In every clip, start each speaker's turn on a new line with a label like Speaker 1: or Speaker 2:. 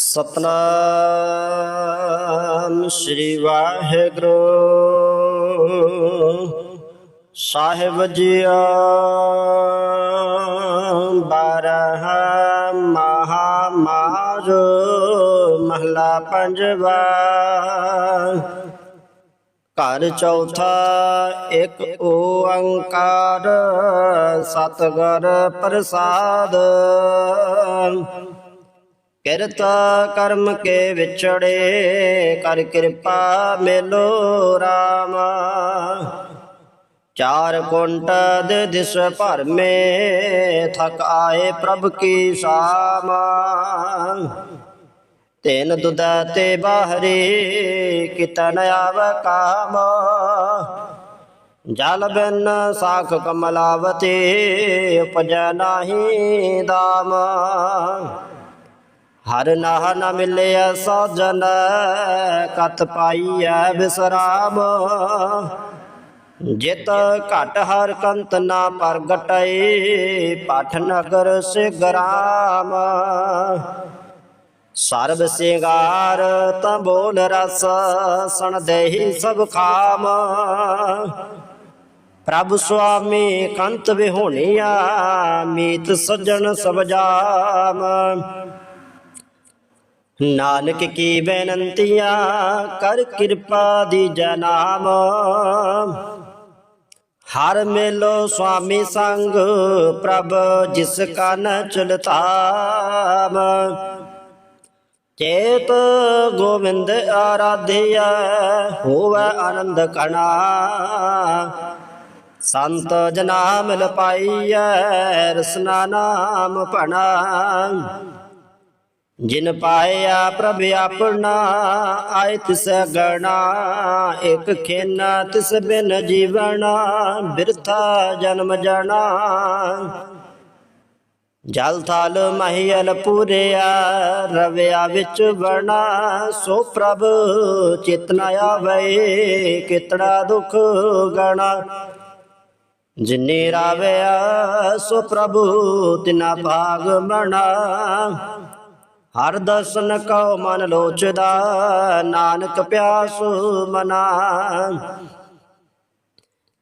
Speaker 1: ਸਤਨਾਮ ਸ੍ਰੀ ਵਾਹਿਗੁਰੂ। ਸਾਹਿਬ ਜੀਓ, ਬਾਰਹ ਮਹਾ ਮਾਰ ਮਹਲਾ ਪੰਜਵਾ। ਘਰ ਚੌਥਾ ਇੱਕ ਓੰਕਾਰ, ਸਤਿਗੁਰ ਪ੍ਰਸਾਦ। ਕਿਰਤ ਕਰਮ ਕੇ ਵਿਛੜੇ, ਕਰ ਕਿਰਪਾ ਮੇਲੋ ਰਾਮ। ਚਾਰ ਕੁੰਟ ਦੇ ਦਿਸ ਭਰ ਮੇ ਥਕ ਆਏ ਪ੍ਰਭ ਕੀ ਸ਼ਾਮ। ਤੈਨ ਦੁਦਾ ਤੇ ਬਾਹਰੇ, ਕਿਤਨ ਆਵ ਕਾਮ। ਜਲ ਬਿਨ ਸਾਖ ਕਮਲਾਵਤੀ, ਉਪਜ ਨਾਹੀ ਦਾਮ। ਹਰ ਨਾਹ ਨਾ ਮਿਲਿਆ ਸਾਜਨ, ਕਤ ਪਾਈਐ ਬਿਸਰਾਮ। ਜਿਤ ਘਟ ਹਰ ਕੰਤ ਨਾ ਪ੍ਰਗਟੈ ਪਾਠ ਨਗਰ ਸਿਗਰਾਮ। ਸਰਬ ਸਿੰਗਾਰ ਤਾਂ ਬੋਲ ਰਸ, ਸਣ ਦੇਹੀ ਸਭ ਖਾਮ। ਪ੍ਰਭ ਸੁਆਮੀ ਕੰਤ ਵਿਹੋਣੀਆ, ਮੀਤ ਸੱਜਣ ਸਭ ਜਾਮ। ਨਾਨਕ ਕੀ ਬੇਨੰਤੀਆਂ ਕਰ ਕਿਰਪਾ ਦੀ ਜਨਾਮ ਹਰ ਮੇਲੋ ਸੁਆਮੀ ਸੰਗ ਪ੍ਰਭ ਜਿਸ ਕਨ ਚਲਤਾਮ। ਚੇਤ ਗੋਵਿੰਦ ਆਰਾਧਿਆ ਹੋਵੇ ਆਨੰਦ ਕਣਾ। ਸੰਤ ਜਨਾਮ ਮਿਲ ਪਾਈਐ ਰਸਨਾ ਨਾਮ ਭਣਾ। ਜਿਨ ਪਾਇਆ ਪ੍ਰਭ ਆਪਣਾ ਆਇ ਤਿਸ ਗਣਾ, ਇਕ ਖੇਨਾ ਤਿਸ ਬਿਨ ਜੀਵਣਾ, ਬਿਰਥਾ ਜਨਮ ਜਣਾ। ਜਲ ਥਲ ਮਹੀਲ ਪੂਰਿਆ, ਰਵਿਆ ਵਿੱਚ ਵਣਾ ਸੋ ਪ੍ਰਭ ਚਿਤਨਾ ਆਵੇ ਕਿਤੜਾ ਦੁਖ ਗਣਾ। ਜਿਨੇ ਰਾਵਿਆ, ਸੋ ਪ੍ਰਭੂ ਤਿਨਾ ਭਾਗ ਮਣਾ। ਹਰ ਦਰਸ਼ਨ ਕਉ ਮਨ ਲੋਚਦਾ, ਨਾਨਕ ਪਿਆਸ ਮਨਾ।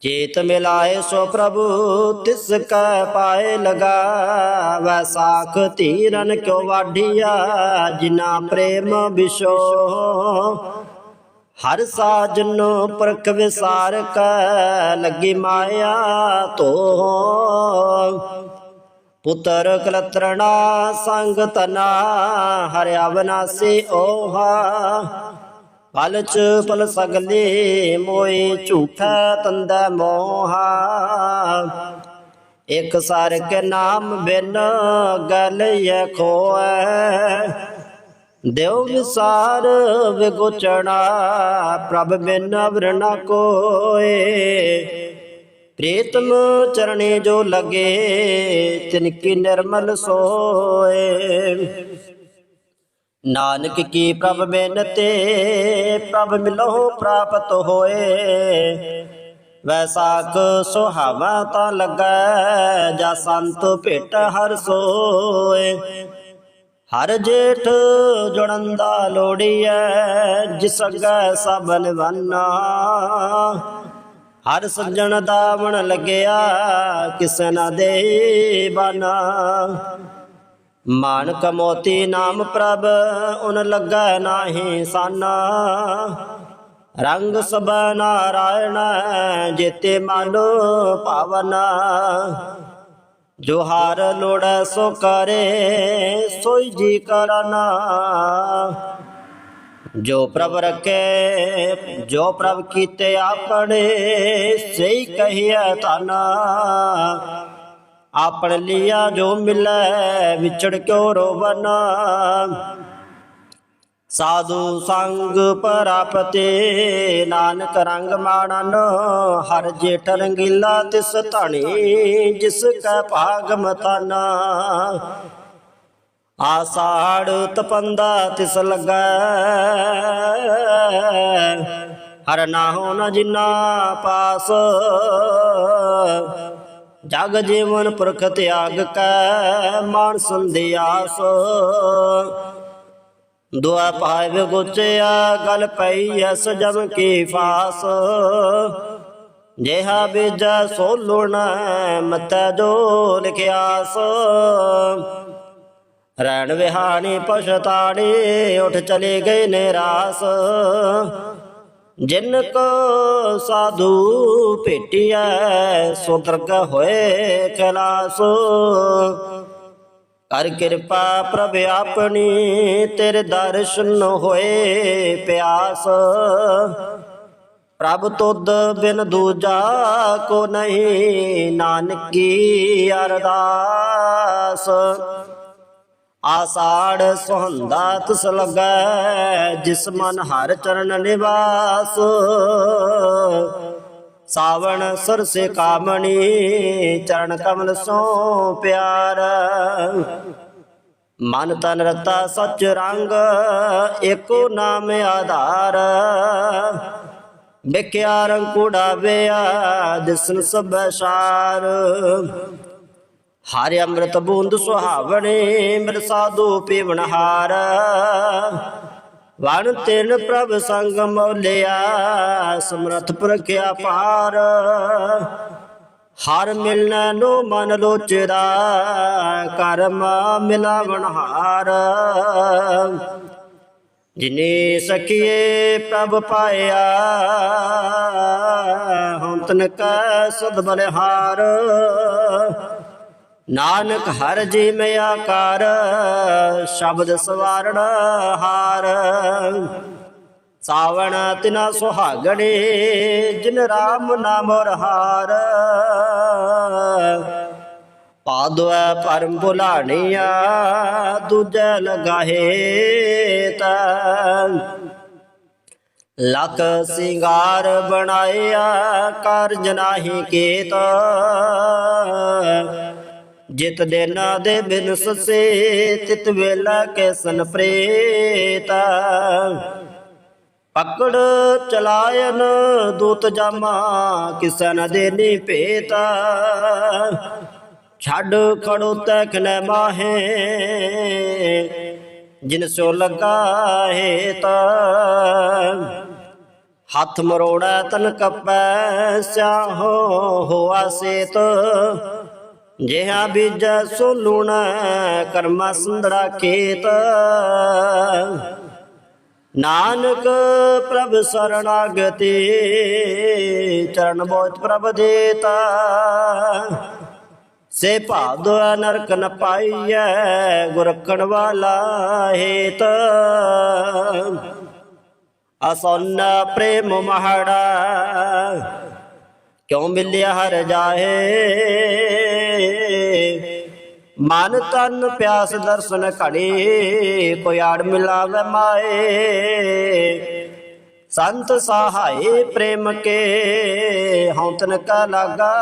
Speaker 1: ਚੇਤ ਮਿਲਾਏ ਸੋ ਪ੍ਰਭੂ, ਤਿਸ ਕੈ ਪਾਏ ਲਗਾ। ਵੈਸਾਖ ਧੀਰਨ ਕਿਉ ਵਾਢੀਆ, ਜਿਨਾ ਪ੍ਰੇਮ ਵਿਸ਼ੋ ਹਰ ਸਾਜਨ ਪਰਖ ਵਿਸਾਰ ਕੈ, ਲੱਗੀ ਮਾਇਆ ਤੋ ਪੁੱਤਰ ਕਲਤਰਣਾ ਸੰਗ ਤਨਾ ਹਰਿਆ ਬਨਾਸੀ ਓਹਾ। ਪਲਚ ਪਲ ਸਗਲੇ ਮੋਏ ਝੂਠਾ ਤੰਦਾ ਮੋਹਾ। ਇਕ ਸਰ ਕੇ ਨਾਮ ਬਿਨ ਗਲ ਇਹ ਖੋਐ। ਦੇਵ ਵਿਸਾਰ ਵਿਗੋਚਣਾ, ਪ੍ਰਭ ਬਿਨ ਅਵਰ ਵਰਣਾ ਕੋਏ। ਪ੍ਰੀਤਮ ਚਰਣੇ ਜੋ ਲਗੇ ਤਿਨ ਕੀ ਨਿਰਮਲ ਸੋਏ ਨਾਨਕ ਕੀ ਪ੍ਰਭ ਬੇਨਤੇ ਪ੍ਰਭ ਮਿਲੋ ਪ੍ਰਾਪਤ ਹੋਏ ਵੈਸਾਖ ਸੁਹਾਵਾ ਤਾਂ ਲੱਗੈ ਜਾ ਸੰਤ ਭੇਟ ਹਰ ਸੋਏ ਹਰ ਜੇਠ ਜੁੜੰਦਾ ਲੋੜੀਐ ਜਿਸ ਅਗੈ ਸਭਨ ਵੰਨਾ ਹਰ ਸੱਜਣ ਦਾ ਦਾਵਣ ਲੱਗਿਆ, ਕਿਸ ਨਾ ਦੇ ਬਾਨਾ ਮਾਨਕ ਮੋਤੀ ਨਾਮ ਪ੍ਰਭ, ਉਨ ਲੱਗਾ ਨਾਹੀ ਸਾਨਾ। ਰੰਗ ਸਭ ਨਾਰਾਇਣ, ਜੇਤੇ ਮਨ ਭਾਵਨਾ ਜੋ ਹਾਰ ਲੋੜ ਸੋ ਕਰੇ, ਸੋਈ ਜੀ ਕਰਨਾ ਜੋ ਪ੍ਰਭ ਰਖੇ, ਜੋ ਪ੍ਰਭ ਕੀਤੇ ਆਪਣੇ, ਸਹੀ ਕਹੀਐ ਤਾਨਾ ਆਪਣ ਲਿਆ ਜੋ ਮਿਲੈ, ਵਿਛੜ ਕਿਉ ਰੋਵਨਾ? ਸਾਧੂ ਸੰਗ ਪਰਾਪਤੇ, ਨਾਨਕ ਰੰਗ ਮਾਣਨ, ਹਰ ਜੇਠ ਰੰਗੀਲਾ ਤਿਸ ਧਣੀ, ਜਿਸ ਕੈ ਭਾਗ ਮਤਾਨਾ ਆਸਾੜ ਤਪੰਦਾ ਤਿਸ ਲੱਗੈ। ਹਰ ਨਾਹੋ ਨ ਜਿਨਾ ਪਾਸ। ਜਗ ਜੀਵਨ ਪੁਰਖ ਤਿਆਗ ਕੈ ਮਾਨ ਸੰਧਿਆਸ ਦੁਆ ਪਾਇ ਗੁਚਿਆ, ਗਲ ਪਈ ਐਸ ਜਮ ਕੀ ਫਾਸ। ਜਿਹਾ ਬੀਜਾ ਸੋ ਲੁਣਾ, ਮਤੈ ਜੋ ਲਿਖਿਆਸ। ਰਣ ਵਿਹਾਣੀ ਪਛਤਾਣੀ, ਉਠ ਚਲੇ ਗਏ ਨਿਰਾਸ ਜਿਨ ਕੋ ਸਾਧੂ ਭੇਟਿਐ, ਸੋ ਦਰਗ ਹੋਏ ਖਲਾਸ। ਕਰ ਕਿਰਪਾ ਪ੍ਰਭ ਆਪਣੀ, ਤੇਰੇ ਦਰਸ਼ਨ ਹੋਏ ਪਿਆਸ। ਪ੍ਰਭ ਤੁਧ ਬਿਨ ਦੂਜਾ ਕੋ ਨਹੀਂ, ਨਾਨਕੀ ਅਰਦਾਸ। ਆਸਾੜ ਸੁਹੰਦਾ ਤਿਸ ਲੱਗੈ, ਜਿਸ ਮਨ ਹਰ ਚਰਨ ਨਿਵਾਸ। ਸਾਵਣ ਸਰਸੇ ਕਾਮਣੀ, ਚਰਨ ਕਮਲ ਸੋ ਪਿਆਰ। ਮਨ ਤਨ ਰਤਾ ਸੱਚ ਰੰਗ, ਏਕੋ ਨਾਮ ਆਧਾਰ। ਵਿਕਿਆ ਰੰਗ ਕੁੜਾ ਵਿਆ ਦਿਸਨ ਸਭ ਸਾਰ। ਹਰਿ ਅੰਮ੍ਰਿਤ ਬੂੰਦ ਸੁਹਾਵਣੇ ਮਿਰ ਸਾਧੂ ਪੀਵਨ ਹਾਰ। ਵਣ ਤਿਨ ਪ੍ਰਭ ਸੰਗ ਮੌਲਿਆ, ਸਮਰਥ ਪ੍ਰਖਿਆ ਪਾਰ। ਹਰ ਮਿਲਣਾ ਨੂੰ ਮਨ ਲੋਚਦਾ, ਕਰਮ ਮਿਲਾਵਣ ਹਾਰ। ਜਿਨੇ ਸਖੀਏ ਪ੍ਰਭ ਪਾਇਆ ਹਮ ਤਨ ਕੈ ਸਦ ਬਲਿਹਾਰ। ਨਾਨਕ ਹਰ ਜੀ ਮੈਂ ਆਕਾਰ, ਸ਼ਬਦ ਸਵਾਰਣ ਹਾਰ। ਸਾਵਣ ਤਿਨਾ ਸੁਹਾਗਣੇ, ਜਿਨ ਰਾਮ ਨਾਮ ਰਹਾਰ। ਪਾਦਵੈ ਪਰਮ ਭੁਲਾਣੀਆ, ਦੂਜੈ ਲਗਾਹੇ ਤਾ। ਲਖ ਸਿੰਗਾਰ ਬਣਾਇਆ ਕਰ ਜਨਾਹੀ ਕੀਤ। ਜਿਤ ਦੇਨਾ ਦੇ ਬਿਨ ਸਸੇ, ਤਿਤ ਵੇਲਾ ਕੈਸਨ ਪ੍ਰੇਤ। ਪਕੜ ਚਲਾਇਨ ਦੂਤ ਜਾਮਾ, ਕਿਸੈ ਨ ਦੇਨੀ ਭੇਤ। ਛੱਡ ਖੜੋ ਤੈਕ ਨ ਮਾਹੇ, ਜਿਨ ਸੋ ਲਗਾ ਤਾ ਹੱਥ ਮਰੋੜਾ ਤਨ ਕੱਪੈ ਸਿਆਹੋ ਹੋਆ ਸੇਤ। ਜਿਹਾ ਬੀਜ ਸੋ ਲੂਣਾ ਕਰਮਾ ਸੁੰਦਰਾ ਖੇਤ। ਨਾਨਕ ਪ੍ਰਭ ਸਰਣਾਗਤੀ, ਚਰਨ ਬੋਤ ਪ੍ਰਭ ਦੇਤਾ। ਸੇ ਭਾਦੋ ਨਰਕ ਨ ਪਾਈਐ ਗੁਰਕਣ ਵਾਲਾ ਹੇਤ। ਅਸੰਨ ਪ੍ਰੇਮ ਮਹੜਾ, ਕਿਉ ਮਿਲਿਆ ਹਰ ਜਾਹੇ? ਮਨ ਤਨ ਪਿਆਸ ਦਰਸ਼ਨ ਘੜੇ ਕੋਈ ਆੜ ਮਿਲਾਵੇ ਮਾਏ। ਸੰਤ ਸਹਾਏ ਪ੍ਰੇਮ ਕੇ ਹੌਤਨ ਕਾ ਲਾਗਾ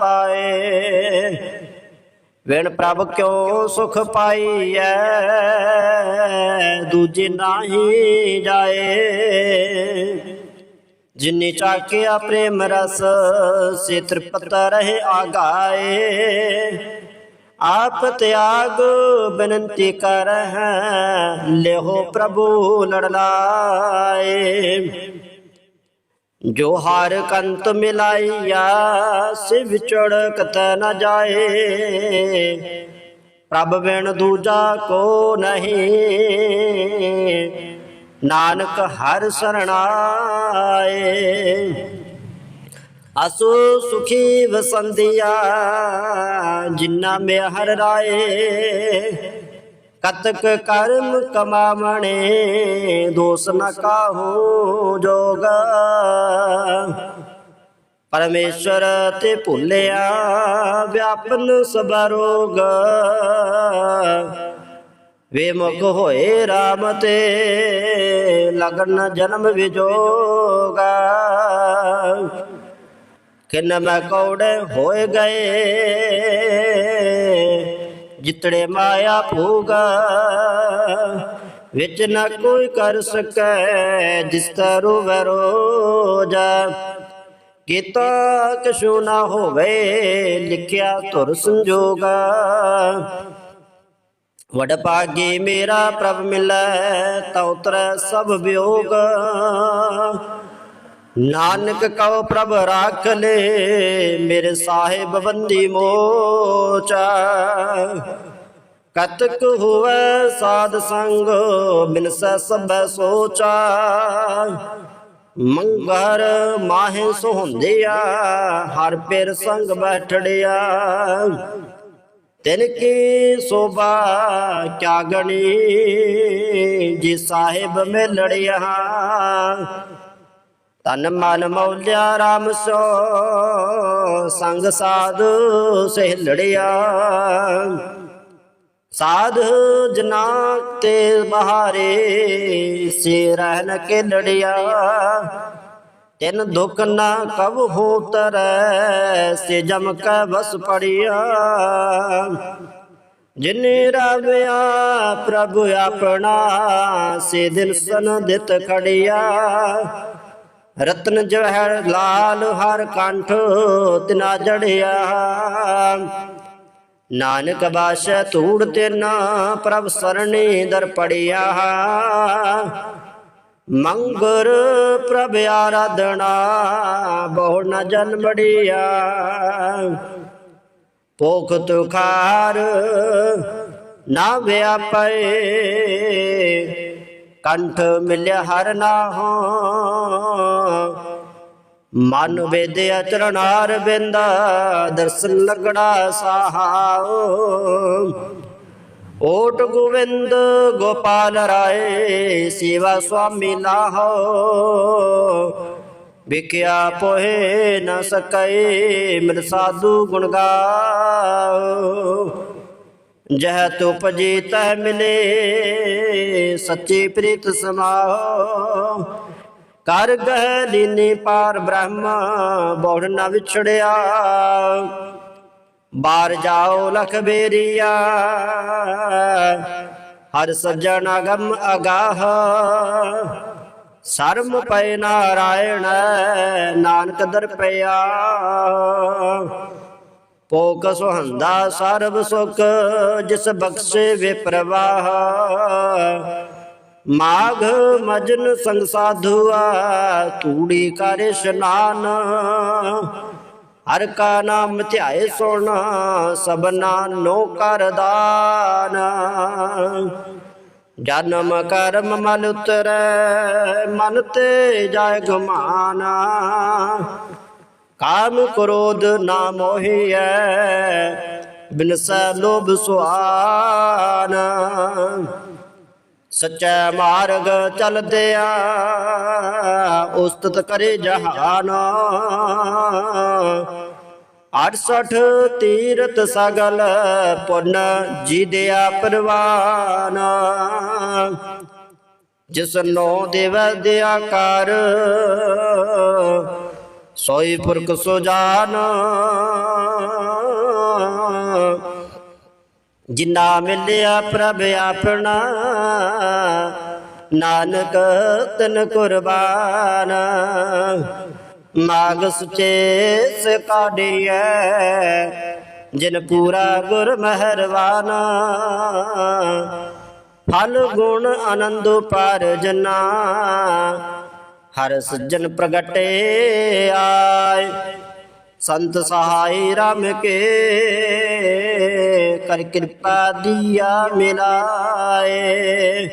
Speaker 1: ਪਾਏ। ਵੇਣ ਪ੍ਰਭ ਕਿਉ ਸੁਖ ਪਾਈਐ, ਦੂਜੇ ਨਾਹੀ ਜਾਏ। ਜਿਨੇ ਚਾਕਿਆ ਪ੍ਰੇਮ ਰਸ, ਸੇ ਤ੍ਰਿਪਤ ਰਹੇ ਆਗਾਏ। ਆਪ ਤਿਆਗ ਬੇਨਤੀ ਕਰ ਹੈ ਲਿਹੋ ਪ੍ਰਭੂ ਲੜਲਾਏ ਜੋ ਹਰ ਕੰਤ ਮਿਲਾਈਆ ਸਿਵ ਵਿਚੜ ਕਤ ਨ ਜਾਏ। ਪ੍ਰਭ ਬਿਨ ਦੂਜਾ ਕੋ ਨਹੀਂ। ਨਾਨਕ ਹਰ ਸਰਣਾਏ। ਅਸੋ ਸੁਖੀ ਵਸੰਦਿਆ ਜਿਨਾ ਮੇ ਰਾਏ, ਕਤਕ ਕਰਮ ਕਮਾਵਣੇ, ਦੋਸ ਨ ਕਾਹੂ ਜੋਗਾ। ਪਰਮੇਸ਼ਰ ਤੇ ਭੁੱਲਿਆ ਵਿਆਪਨ ਸਭ ਰੋਗ। ਵੇ ਹੋਏ RAM ਤੇ, ਲਗਨ ਜਨਮ ਵਿਜੋਗਾ। ਕਿਨ ਮੈਂ ਕੌੜੇ ਹੋਏ ਗਏ, ਜਿਤੜੇ ਮਾਇਆ ਭੂਗਾ, ਵਿੱਚ ਨਾ ਕੋਈ ਕਰ ਸਕੈ, ਜਿਸ ਤਰੋ ਵਰੋਜਾ ਕੀਤਾ ਕਛੂ ਨਾ ਹੋਵੇ, ਲਿਖਿਆ ਧੁਰ ਸੰਜੋਗਾ। ਵਡ ਭਾਗੀ ਮੇਰਾ ਪ੍ਰਭ ਮਿਲੈ ਤਉ ਤਰੈ ਸਭ ਵਿਯੋਗ। ਨਾਨਕ ਕਉ ਪ੍ਰਭ ਰਾਖ ਲੇ, ਮੇਰੇ ਸਾਹਿਬ ਬੰਦੀ ਮੋਚਾ। ਕਤਕ ਹੋਵੇ ਸਾਧ ਸੰਗ ਬਿਨਸੈ ਸਭੈ ਸੋਚਾ। ਮੰਗਰ ਮਾਹੇ ਸੁਹੰਦਿਆ, ਹਰ ਪੇਰ ਸੰਗ ਬੈਠੜਿਆ। ਤਿਨ ਕੀ ਸੋਭਾ ਕਿਆ ਗਣੀ, ਜੀ ਸਾਹਿਬ ਮੇਲੜਿਆ ਤਨ ਮਨ ਮੌਲਿਆ ਰਾਮ ਸੋ, ਸੰਗ ਸਾਧੂ ਸਹਿ ਲੜਿਆ ਸਾਧ ਜਨਾ ਤੇ ਬਹਾਰੇ ਸੇ ਰਹਿਨ ਕੇ ਲੜਿਆ। ਤਿਨ ਦੁਖ ਨਾ ਕਬ ਹੋ ਤਰੈ, ਸੇ ਜਮ ਕੈ ਵਸ ਪੜਿਆ। ਜਿਨੇ ਰਾਵਿਆ ਪ੍ਰਭ ਆਪਣਾ, ਸੇ ਦਿਨ ਸਨ ਦਿਤ ਖੜਿਆ। ਰਤਨ ਜਵਹਰ ਲਾਲ ਹਰ ਕੰਠ ਤਿਨਾ ਜੜਿਆ। ਨਾਨਕ ਬਾਸ਼ੈ ਧੂੜ ਤਿਨਾ ਪ੍ਰਭ ਸਰਣੀ ਦਰ ਪੜਿਆ। ਮੰਗਰ ਪ੍ਰਭ ਆਰਾਧਨਾ ਬਹੁ ਨ ਜਨਮੜਿਆ ਪੋਖ ਤੁਖਾਰ ਨਾ ਵਿਆਪੈ। ਕੰਠ ਮਿਲਿਆ ਹਰ ਨਾਹੋ। ਮਨ ਵੇਦਿਆ ਚਰਨਾਰ ਬਿੰਦਾ, ਦਰਸ਼ਨ ਲਗੜਾ ਸਾਹਾਓ ਓਟ ਗੋਵਿੰਦ ਗੋਪਾਲ ਰਾਏ, ਸੇਵਾ ਸੁਆਮੀ ਲਾਹੋ। ਵਿਕਿਆ ਪੋਹੇ ਨ ਸਕੈ, ਮਿਲ ਸਾਧੂ ਗੁਣ ਗਾਓ। ਜਹ ਤੁਪਜੀ ਤਹ ਮਿਲੇ, ਸੱਚੀ ਪ੍ਰੀਤ ਸਮਾਓ ਕਰ ਗਹਿ ਲੀਨੀ ਪਾਰ ਬ੍ਰਹਮ, ਬੋੜ ਨ ਵਿਛੜਿਆ। ਬਾਰ ਜਾਓ ਲਖ ਬੇਰੀਆ, ਹਰ ਸੱਜਣ ਅਗਮ ਅਗਾਹ। ਸਰਮ ਪੈ ਨਾਰਾਇਣ, ਨਾਨਕ ਦਰ ਪਿਆ। ਪੋਕ ਸੁਹੰਦਾ ਸਰਬ ਸੁਖ, ਜਿਸ ਬਖਸ਼ੇ ਵੇ ਪ੍ਰਵਾਹ। ਮਾਘ ਮਜਨ ਸੰਗ ਸਾਧੂਆ, ਤੂੜੀ ਕਰ ਇਸ਼ਨਾਨ। ਹਰ ਕਾ ਨਾਮ ਧਿਆਏ ਸੁਣ ਸਬਨਾ ਨੋ ਕਰ ਦਾਨ। ਜਨਮ ਕਰਮ ਮਲ ਉਤਰੈ, ਮਨ ਤੇ ਜਾਇ ਘਮਾਨਾ। ਕਾਮ ਕ੍ਰੋਧ ਨਾ ਮੋਹੀਐ ਬਿਨਸੈ ਲੋਭ ਸੁਆਨ ਸੱਚਾ ਮਾਰਗ ਚਲਦਿਆ ਉਸਤਤ ਕਰੇ ਜਹਾਨ। 68 ਤੀਰਤ ਸਗਲ ਪੁੰਨ ਜੀਦਿਆ ਪਰਵਾਨ। ਜਿਸ ਨੋ ਦੇਵ ਦਿਆ ਕਰ ਸੋਈ ਪੁਰਖ ਸੁਜਾਨ ਜਿਨਾ ਮਿਲਿਆ ਪ੍ਰਭ ਆਪਣਾ, ਨਾਨਕ ਤਨ ਕੁਰਬਾਨ। ਮਾਗ ਸੁਚੇ ਸ ਕਾਢੀਐ, ਜਿਨ ਪੂਰਾ ਗੁਰ ਮਹਿਰਵਾਨ। ਫਲ ਗੁਣ ਆਨੰਦ ਪਾਰ ਜਨਾ ਹਰ ਸੱਜਣ ਪ੍ਰਗਟੇ ਆਏ। ਸੰਤ ਸਹਾਈ ਰਾਮ ਕੇ ਕਰ ਕਿਰਪਾ ਦੀਆ ਮਿਲਾਏ।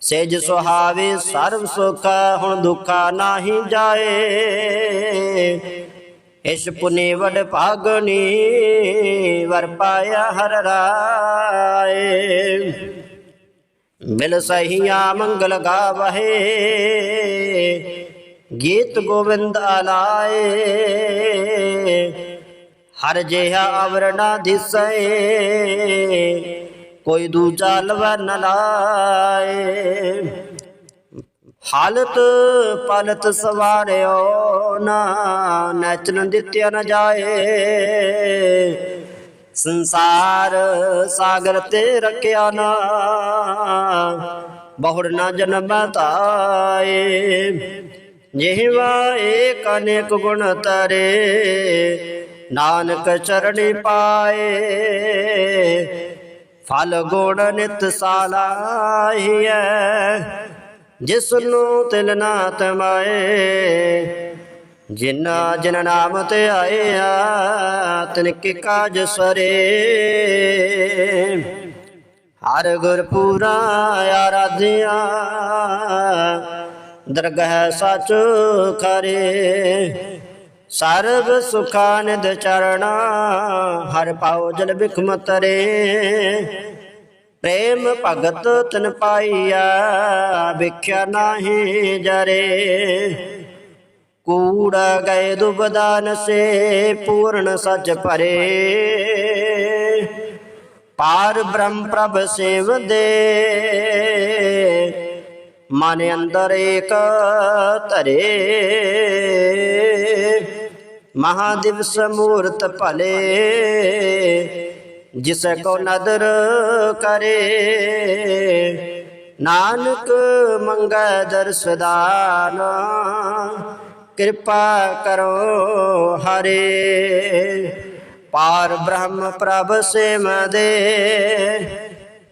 Speaker 1: ਸੇਜ ਸੁਹਾਵੇ ਸਰਬ ਸੁਖ ਹੁਣ ਦੁਖਾ ਨਾਹੀ ਜਾਏ। ਇਸ ਪੁਨੇ ਵਡ ਭਾਗਨੀ ਵਰ ਪਾਇਆ ਹਰ ਰਾਏ। ਮਿਲ ਸਹੀਆ ਮੰਗਲ ਗਾਵਹਿ। ਗੀਤ ਗੋਵਿੰਦ ਆਲਾਏ ਹਰ ਜਿਹਾ ਅਵਰਣਾ ਦਿਸੈ, ਕੋਈ ਦੂਜਾ ਲਵ ਨ ਲਾਏ। ਹਾਲਤ ਪਲਤ ਸਵਾਰਿਓ ਨਾ ਨਚਨ ਦਿੱਤਿਆ ਨ ਜਾਏ। ਸੰਸਾਰ ਸਾਗਰ ਤੇ ਰਖਿਆ ਨਾ। ਬਹੁੜ ਨਾ ਜਨਮ ਤਾਏ, ਜਿਹਵਾ ਏਕ ਅਨੇਕ ਗੁਣ ਤਰੇ। ਨਾਨਕ ਚਰਣੀ ਪਾਏ, ਫਲ ਗੁਣ ਨਿਤ ਸਾਲਾਹੀਐ ਜਿਸ ਨੂੰ ਤਿਲ ਨਾ ਤਮਾਏ, ਜਿਨਾ ਜਿਨ ਨਾਮ ਤੇ ਆਏ ਆ ਕੀ ਕਾਜ ਸਰੇ। ਹਰ ਗੁਰ ਪੂਰਾ ਆਰਾਧਿਆ, ਦਰਗਹ ਸਚ ਕਰੇ ਸਰਬ ਸੁਖਾਨਦ ਚਰਣਾ, ਹਰ ਪਾਉ ਜਲ ਬਿਖਮ ਤਰੇ ਪ੍ਰੇਮ ਭਗਤ ਤਨ ਪਾਈਆ ਵਿਖਿਆ ਨਾਹੀ ਜਰੇ। ਕੂੜ ਗਏ ਦੁਬਦਾਨ ਸੇ ਪੂਰਨ ਸਚ ਭਰੇ। ਪਾਰ ਬ੍ਰਹਮ ਪ੍ਰਭ ਸੇਵਦੇ। ਮਨ ਅੰਦਰ ਏਕ ਧਰੇ। ਮਹਾਦਿਵਸ ਮੂਰਤ ਭਲੇ। ਜਿਸ ਕੋ ਨਦਰ ਕਰੇ। ਨਾਨਕ ਮੰਗੈ ਦਰਸਦਾਨਾ ਕਿਰਪਾ ਕਰੋ ਹਰੇ। ਪਾਰ ਬ੍ਰਹਮ ਪ੍ਰਭ ਸਿਮਦੇ,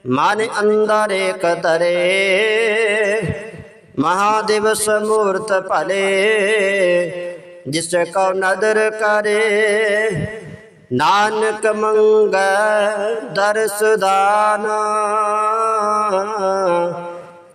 Speaker 1: ਮਨ ਅੰਦਰ ਏਕ ਤਰੇ। ਮਹਾਦੇਵ ਸਮੂਰਤ ਭਲੇ, ਜਿਸ ਕੋ ਨਦਰ ਕਰੇ। ਨਾਨਕ ਮੰਗੈ ਦਰਸ ਦਾਨ।